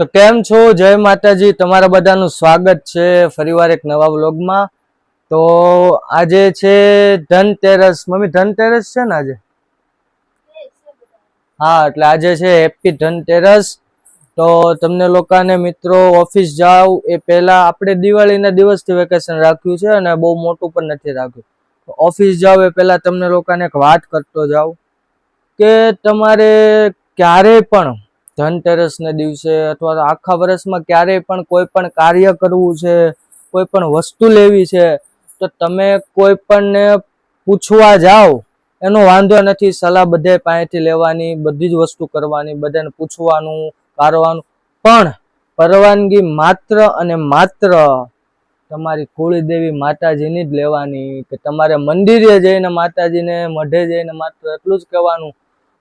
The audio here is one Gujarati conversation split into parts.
તો કેમ છો? જય માતાજી. તમારા બધાનું સ્વાગત છે ફરીવાર એક નવા વ્લોગમાં. તો આજે છે ધનતેરસ. મમ્મી, ધનતેરસ છે ને આજે? હા, એટલે આજે છે હેપી ધનતેરસ. તો તમને લોકોને મિત્રો ઓફિસ જાઓ એ પહેલાં આપણે દિવાળીના દિવસથી વેકેશન રાખ્યું છે અને બહુ મોટું પણ નથી રાખ્યું. ઓફિસ જાઓ એ પહેલાં તમને લોકોને એક વાત કરતો જાઓ કે તમારે ક્યારેય પણ ધનતેરસના દિવસે અથવા તો આખા વર્ષમાં ક્યારેય પણ કોઈ પણ કાર્ય કરવું છે, કોઈ પણ વસ્તુ લેવી છે, તો તમે કોઈ પણને પૂછવા જાઓ, એનો વાંધો નથી, સલાહ બધે પાસેથી લેવાની, બધી જ વસ્તુ કરવાની, બધાને પૂછવાનું, કારવાનું. પણ પરવાનગી માત્ર અને માત્ર તમારી કુળદેવી માતાજીની જ લેવાની, કે તમારે મંદિરે જઈને માતાજીને, મઢે જઈને માત્ર એટલું જ કહેવાનું.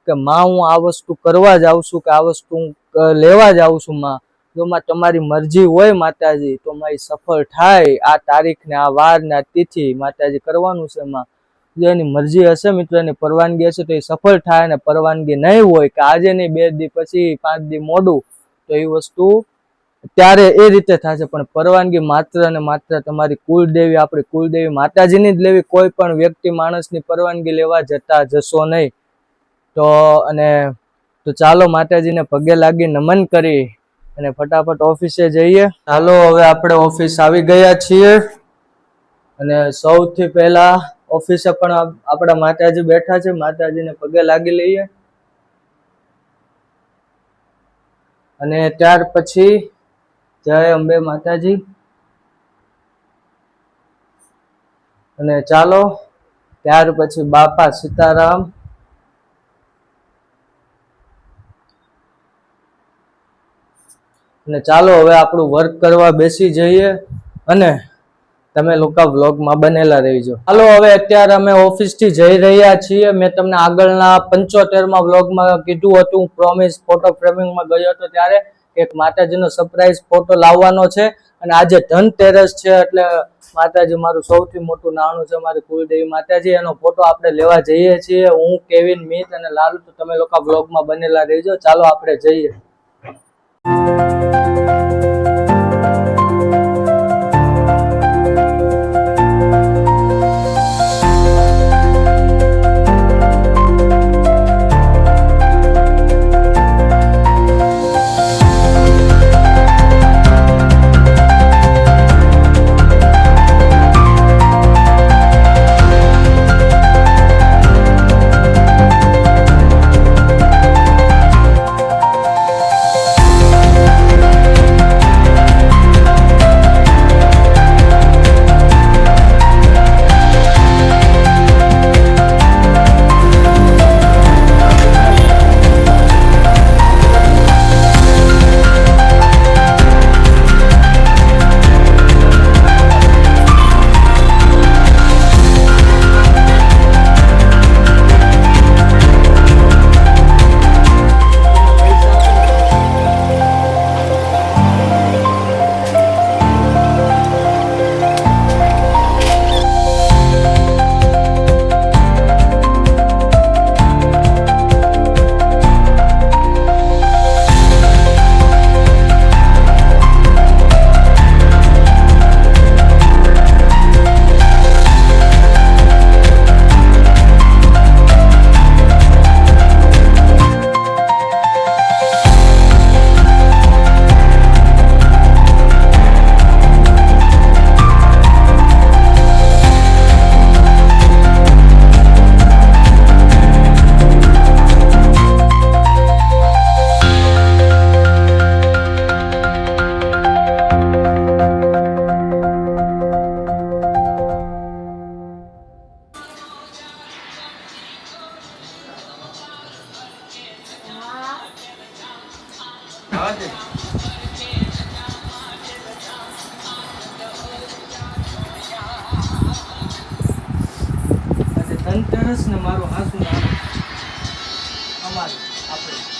કે માં, હું આ વસ્તુ કરવા જાઉં છું કે આ વસ્તુ હું લેવા જાઉં છું માં. જો માં તમારી મરજી હોય માતાજી, તો મારી સફળ થાય. આ તારીખ ને, આ વાર ને, આ તિથિ માતાજી કરવાનું છે માં. જો એની મરજી હશે મિત્રો, એની પરવાનગી હશે, તો એ સફળ થાય અને પરવાનગી નહીં હોય કે આજે નહીં, બે દી પછી, પાંચ દી મોડું, તો એ વસ્તુ ત્યારે એ રીતે થશે. પણ પરવાનગી માત્ર અને માત્ર તમારી કુલદેવી, આપણી કુલદેવી માતાજીની જ લેવી. કોઈ પણ વ્યક્તિ માણસની પરવાનગી લેવા જતા જશો નહીં. તો અને તો ચાલો માતાજીને પગે લાગી નમન કરી અને ફટાફટ ઓફિસે જઈએ. ચાલો હવે આપણે ઓફિસ આવી ગયા છીએ. અને સૌથી પહેલા ઓફિસે પણ આપણા માતાજી બેઠા છે. માતાજીને પગે લાગી લઈએ. અને ત્યાર પછી જય અંબે માતાજી. અને ચાલો ત્યાર પછી બાપા સીતારામ અને ચાલો હવે આપણું વર્ક કરવા બેસી જઈએ અને તમે લોકો વ્લોગમાં બનેલા રહીજો. ચાલો હવે અત્યારે અમે ઓફિસથી જઈ રહ્યા છીએ. મેં તમને આગળના પંચોતેરમાં વ્લોગમાં કીધું હતું. પ્રોમિસ ફોટો ફ્રેમિંગમાં ગયો હતો ત્યારે એક માતાજીનો સરપ્રાઈઝ ફોટો લાવવાનો છે. અને આજે ધનતેરસ છે એટલે માતાજી મારું સૌથી મોટું નાણું છે મારી કુલદેવી માતાજી. એનો ફોટો આપણે લેવા જઈએ છીએ. હું, કેવિન, મિત અને લાલુ તો તમે લોકો વ્લોગમાં બનેલા રહીજો. ચાલો આપણે જઈએ. ધનતેરસ ને મારું હાસુ નામ અમારું આપણે.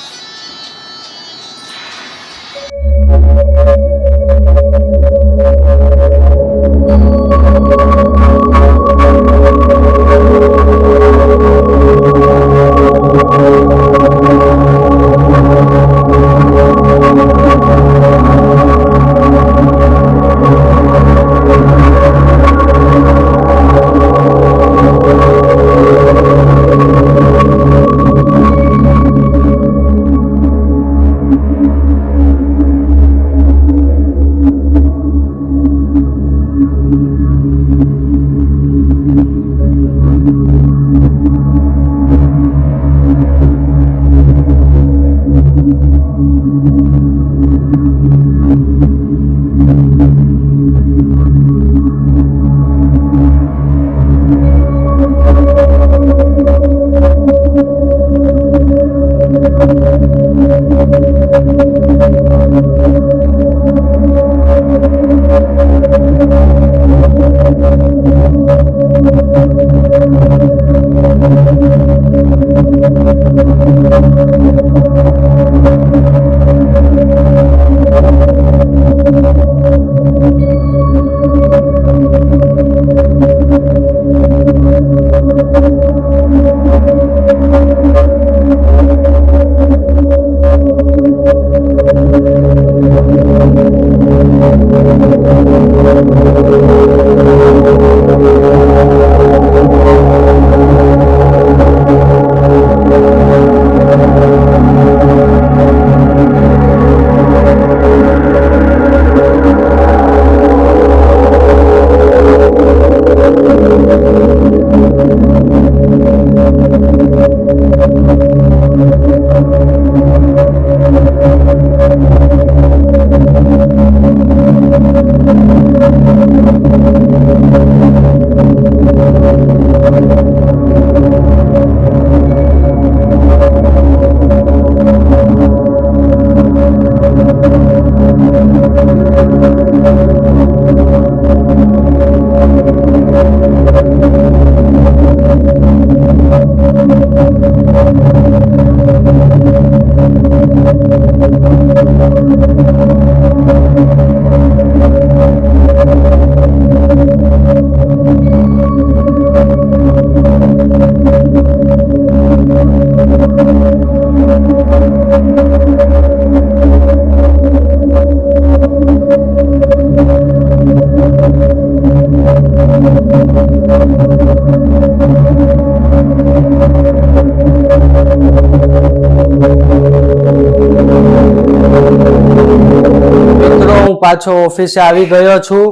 પાછો ઓફિસે આવી ગયો છું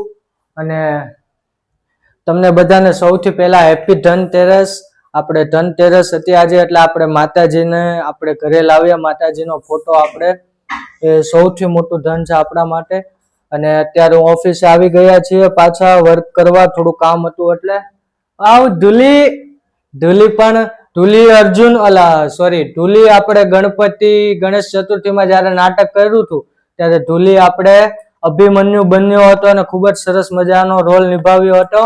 અને તમને બધાને સૌથી પહેલા હેપી ધનતેરસ આપણે ધનતેરસ હતી આજે, એટલે આપણે માતાજીને આપણે ઘરે લાવ્યા માતાજીનો ફોટો આપણે. એ સૌથી મોટું ધન છે આપણા માટે. અને અત્યારે ઓફિસે આવી ગયા છીએ. પાછા વર્ક કરવા થોડું કામ હતું એટલે. આવ ધુલી. ધુલી પણ, ધુલી અર્જુન, અલા સોરી ધુલી આપણે ગણપતિ ગણેશ ચતુર્થીમાં જ્યારે નાટક કર્યું હતું, ત્યારે ધુલી આપણે અભિમન્યુ બન્યો હતો અને ખૂબ જ સરસ મજાનો રોલ નિભાવ્યો હતો.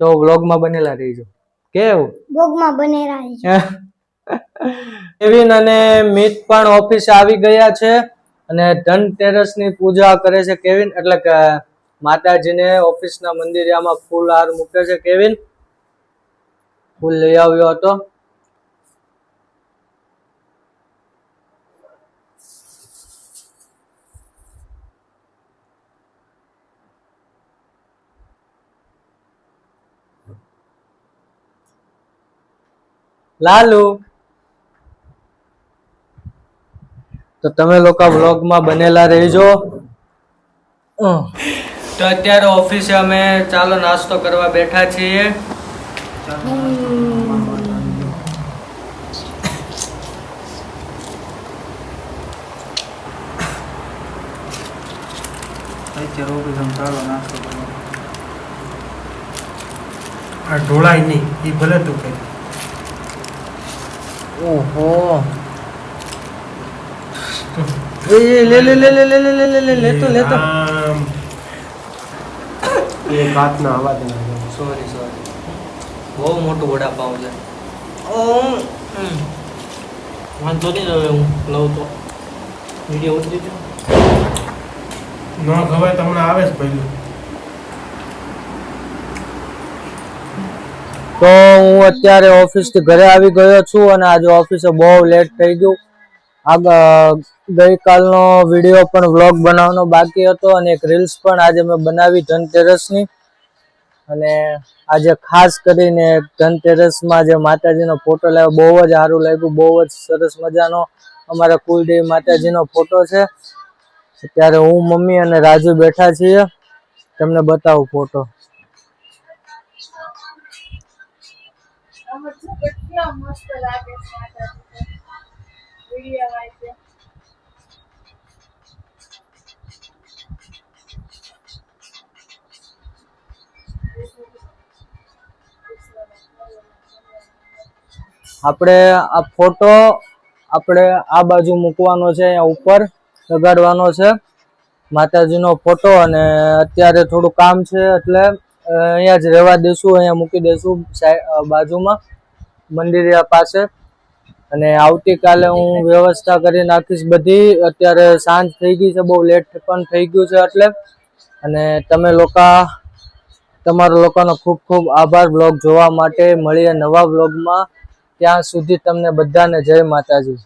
તો વ્લોગમાં બનેલા રહીજો. કેવું? વ્લોગમાં બનેલા રહીજો. કેવિન અને મિત પણ ઓફિસે આવી ગયા છે અને ધનતેરસની પૂજા કરે છે કેવિન. એટલે કે માતાજીને ઓફિસના મંદિરમાં ફૂલ હાર મૂકે છે કેવિન. ફૂલ લઈ આવ્યો હતો. લાલુ. તો તમે લોકો વ્લોગમાં બનેલા રહેજો. તો અત્યારે ઓફિસે અમે ચાલો નાસ્તો કરવા બેઠા છીએ. આ ઢોળાય નહીં એ ભલે તું કહે ઓહો એ એ, લે લે લે લે લે લે લે એક હાથના અવાજ સોરી સોરી બહુ મોટું વડાપાઉં છે ઓ, વાંધો નહીં હવે હું લઉં તો વીડિયો ઉતરી ગયો ન ખવાય તમને આવે જ પહેલું તો હું અત્યારે ઓફિસથી ઘરે આવી ગયો છું અને આજે ઓફિસે બહુ લેટ થઈ ગયું. આ ગઈકાલનો વીડિયો પણ વ્લોગ બનાવવાનો બાકી હતો અને એક રીલ્સ પણ આજે મેં બનાવી ધનતેરસની. અને આજે ખાસ કરીને ધનતેરસમાં જે માતાજીનો ફોટો લાવ્યો, બહુ જ સારું લાગ્યું, બહુ જ સરસ મજાનો અમારા કુલદેવી માતાજીનો ફોટો છે. ત્યારે હું, મમ્મી અને રાજુ બેઠા છીએ. તમને બતાવું ફોટો બધું કેટલા મસ્ત લાગે છે વીડિયો આપણે આ ફોટો આપણે આ બાજુ મૂકવાનો છે, અહીંયા ઉપર લગાડવાનો છે. માતાજીનો ફોટો અને અત્યારે થોડું કામ છે એટલે અહીંયા જ રહેવા દેશું, અહીંયા મૂકી દેશું બાજુમાં. મંદિરિયા પાસે. અને આવતીકાલે હું વ્યવસ્થા કરી નાખીશ બધી. અત્યારે સાંજ થઈ ગઈ છે, બહુ લેટ પણ થઈ ગયું છે એટલે. અને તમે લોકો, તમારો લોકોનો ખૂબ ખૂબ આભાર બ્લોગ જોવા માટે. મળીએ નવા બ્લોગમાં ત્યાં સુધી તમને બધાને જય માતાજી.